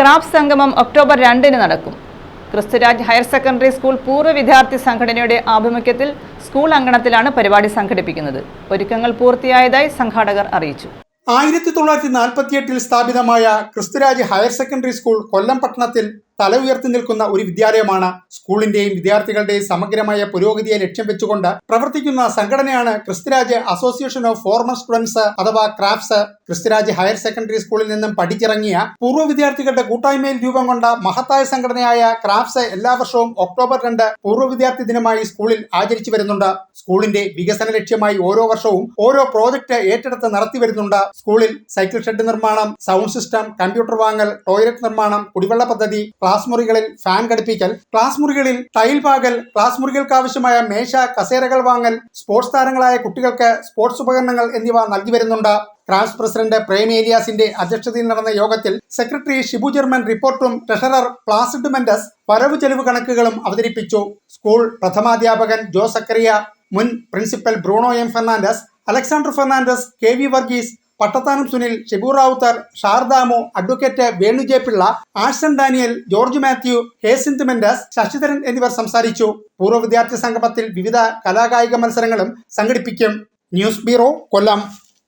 Craft സംഗമം October രണ്ടിന് നടക്കും. ക്രിസ്തുരാജ് ഹയർ സെക്കൻഡറി സ്കൂൾ പൂർവ വിദ്യാർത്ഥി സംഘടനയുടെ ആഭിമുഖ്യത്തിൽ സ്കൂൾ അങ്കണത്തിലാണ് പരിപാടി സംഘടിപ്പിക്കുന്നത്. ഒരുക്കങ്ങൾ പൂർത്തിയായതായി സംഘാടകർ അറിയിച്ചു. ആയിരത്തി തൊള്ളായിരത്തി നാൽപ്പത്തിയെട്ടിൽ സ്ഥാപിതമായ Kristhuraj higher secondary school Kollam പട്ടണത്തിൽ തല ഉയർത്തി നിൽക്കുന്ന ഒരു വിദ്യാലയമാണ് സ്കൂളിന്റെയും വിദ്യാർത്ഥികളുടെയും സമഗ്രമായ പുരോഗതിയെ ലക്ഷ്യം വെച്ചുകൊണ്ട് പ്രവർത്തിക്കുന്ന സംഘടനയാണ് Kristuraj association of former students അഥവാ ക്രാഫ്റ്റ്സ്. ക്രിസ്തുരാജ് ഹയർ സെക്കൻഡറി സ്കൂളിൽ നിന്നും പഠിച്ചിറങ്ങിയ പൂർവ വിദ്യാർത്ഥികളുടെ കൂട്ടായ്മയിൽ രൂപം കൊണ്ട മഹത്തായ സംഘടനയായ ക്രാഫ്റ്റ്സ് എല്ലാ വർഷവും ഒക്ടോബർ രണ്ട് പൂർവ വിദ്യാർത്ഥി ദിനമായി സ്കൂളിൽ ആചരിച്ചു വരുന്നുണ്ട്. സ്കൂളിന്റെ വികസന ലക്ഷ്യമായി ഓരോ വർഷവും ഓരോ പ്രോജക്റ്റ് ഏറ്റെടുത്ത് നടത്തി വരുന്നുണ്ട്. സ്കൂളിൽ സൈക്കിൾ ഷെഡ് നിർമ്മാണം സൗണ്ട് സിസ്റ്റം കമ്പ്യൂട്ടർ വാങ്ങൽ ടോയ്ലറ്റ് നിർമ്മാണം കുടിവെള്ള പദ്ധതി ക്ലാസ് മുറികളിൽ ഫാൻ ഘടിപ്പിക്കൽ ക്ലാസ് മുറികളിൽ ടൈൽ പാകൽ ക്ലാസ് മുറികൾക്ക് ആവശ്യമായ മേശ കസേരകൾ വാങ്ങൽ സ്പോർട്സ് താരങ്ങളായ കുട്ടികൾക്ക് സ്പോർട്സ് ഉപകരണങ്ങൾ എന്നിവ നൽകി വരുന്നുണ്ട്. ക്രാഫ്റ്റ്സ് പ്രസിഡന്റ് പ്രേം ഏലിയാസിന്റെ അധ്യക്ഷതയിൽ നടന്ന യോഗത്തിൽ സെക്രട്ടറി ഷിബു ജർമൻ റിപ്പോർട്ടും ട്രഷറർ പ്ലാസിഡ് മെൻഡസ് വരവ് ചെലവ് കണക്കുകളും അവതരിപ്പിച്ചു. സ്കൂൾ പ്രഥമാധ്യാപകൻ ജോ സക്കറിയ മുൻ principal Bruno M Fernandez Alexander Fernandez K V Varghese Pattathanam Sunil Shibu Rawther ഷാർദാമു advocate Venu J Pillai Arson Daniel George Mathew Hyacinth Mendez Sasidharan എന്നിവർ സംസാരിച്ചു. പൂർവ വിദ്യാർത്ഥി സംഗമത്തിൽ വിവിധ കലാകായിക മത്സരങ്ങളും സംഘടിപ്പിക്കും. News bureau Kollam.